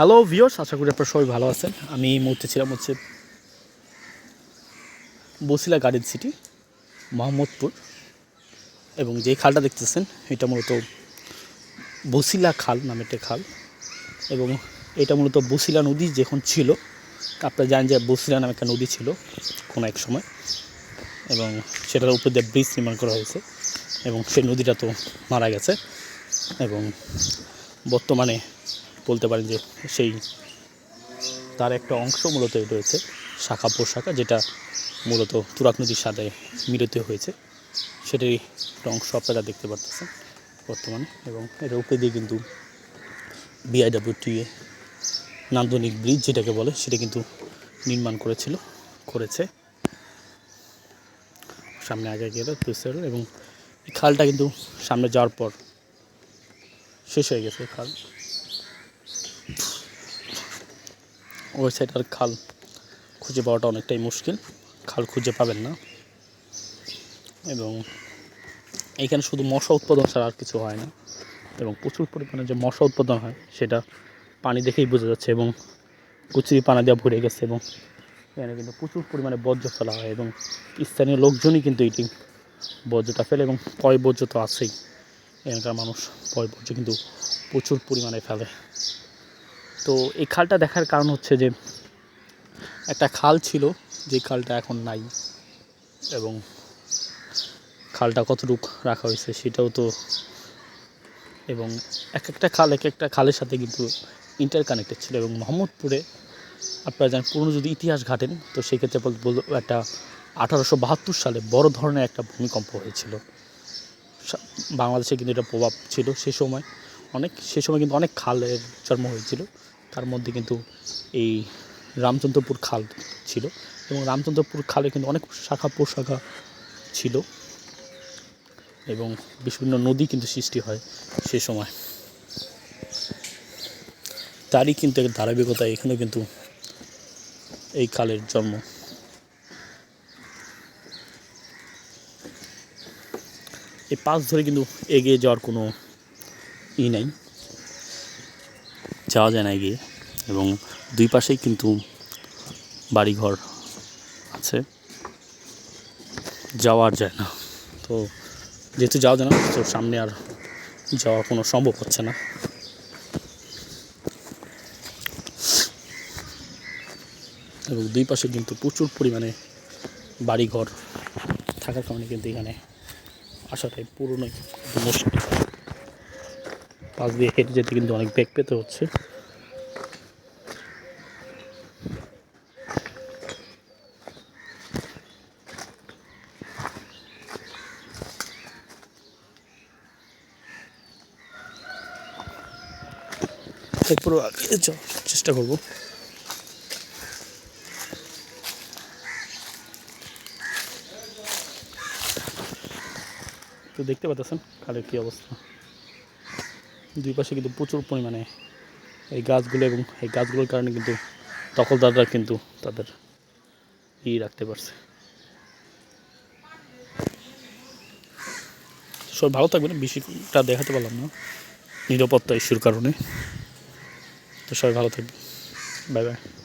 Hello viewers আশা করি আপনারা সবাই ভালো আছেন। আমি এই মুহূর্তে ছিলাম হচ্ছে বসিলা গার্ডেন সিটি, মোহাম্মদপুর। এবং যে খালটা দেখতেছেন, এটা মূলত বসিলা খাল নামে একটা খাল। এবং এটা মূলত বসিলা নদী যখন ছিল, আপনারা জানেন যে বসিলা নামে একটা নদী ছিল কোনো এক সময়। এবং সেটার উপর দিয়ে ব্রিজ নির্মাণ করা হয়েছে। এবং সেই নদীটা তো মারা গেছে। এবং বর্তমানে বলতে পারেন যে সেই তার একটা অংশ মূলত রয়েছে, শাখা পোশাখা যেটা মূলত তুরাক নদীর সাথে মিলিত হয়েছে। সেটারই একটা অংশ আপনারা দেখতে পারতেছেন বর্তমানে এবং এর উপরে দিয়ে কিন্তু বিআইডাব্লিউটিএ নান্দনিক ব্রিজ যেটাকে বলে, সেটা কিন্তু নির্মাণ করেছিল, করেছে। সামনে আগে গেলে পিছনে এবং খালটা কিন্তু সামনে যাওয়ার পর শেষ হয়ে গেছে খাল। ওই সাইডের খাল খুঁজে পাওয়াটা অনেকটাই মুশকিল। খাল খুঁজে পাবেন না। এবং এখানে শুধু মশা উৎপাদন ছাড়া আর কিছু হয় না। এবং প্রচুর পরিমাণে যে মশা উৎপাদন হয়, সেটা পানি দেখেই বোঝা যাচ্ছে এবং কুচুরি পানা দেওয়া ভরে গেছে এবং এখানে কিন্তু প্রচুর পরিমাণে বর্জ্য ফেলা হয় এবং স্থানীয় লোকজনই কিন্তু এটি বর্জ্যটা ফেলে এবং পয় বর্জ্য তো আছেই। এখানকার মানুষ পয় বর্জ্য কিন্তু প্রচুর পরিমাণে ফেলে। তো এই খালটা দেখার কারণ হচ্ছে যে একটা খাল ছিল, যে খালটা এখন নাই। এবং খালটা কতটুক রাখা হয়েছে সেটাও তো এবং এক একটা খাল, এক একটা খালের সাথে কিন্তু ইন্টার কানেক্টেড ছিল। এবং মোহাম্মদপুরে আপনারা জানেন, পুরনো যদি ইতিহাস ঘাটেন, তো সেক্ষেত্রে একটা আঠারোশো বাহাত্তর সালে বড় ধরনের একটা ভূমিকম্প হয়েছিল। বাংলাদেশে কিন্তু এটা প্রভাব ছিল সে সময়। অনেক, সে সময় কিন্তু অনেক খালের জন্ম হয়েছিল। তার মধ্যে কিন্তু এই রামচন্দ্রপুর খাল ছিল এবং রামচন্দ্রপুর খালে কিন্তু অনেক শাখা প্রশাখা ছিল এবং বিভিন্ন নদী কিন্তু সৃষ্টি হয় সে সময়। তারই কিন্তু এক ধারাবাহিকতা এখানেও কিন্তু এই খালের জন্ম। এই পাশ ধরে কিন্তু এগিয়ে যাওয়ার কোনো ই নাই। যাওয়া যায় না গিয়ে এবং দুই পাশেই কিন্তু বাড়িঘর আছে। যাওয়ার যায় না। তো যেহেতু যাওয়া যায় না, তো সামনে আর যাওয়া কোনো সম্ভব হচ্ছে না। এবং দুই পাশে কিন্তু প্রচুর পরিমাণে বাড়িঘর থাকার কারণে কিন্তু এখানে আসাটাই পুরোনোই মুশকিল পাশ দিয়ে হেঁটে যেতে কিন্তু অনেক বেগ পেতে হচ্ছে। যাওয়ার চেষ্টা করব। তো দেখতে পাচ্ছেন খালের কী অবস্থা। দুই পাশে কিন্তু প্রচুর পরিমাণে এই গাছগুলো এবং এই গাছগুলোর কারণে কিন্তু দখলদাররা কিন্তু তাদের ই রাখতে পারছে। সবাই ভালো থাকবে না বেশিটা দেখাতে পারলাম না। নিরাপত্তা ইস্যুর কারণে। তো সবাই ভালো থাকবে বাই বাই।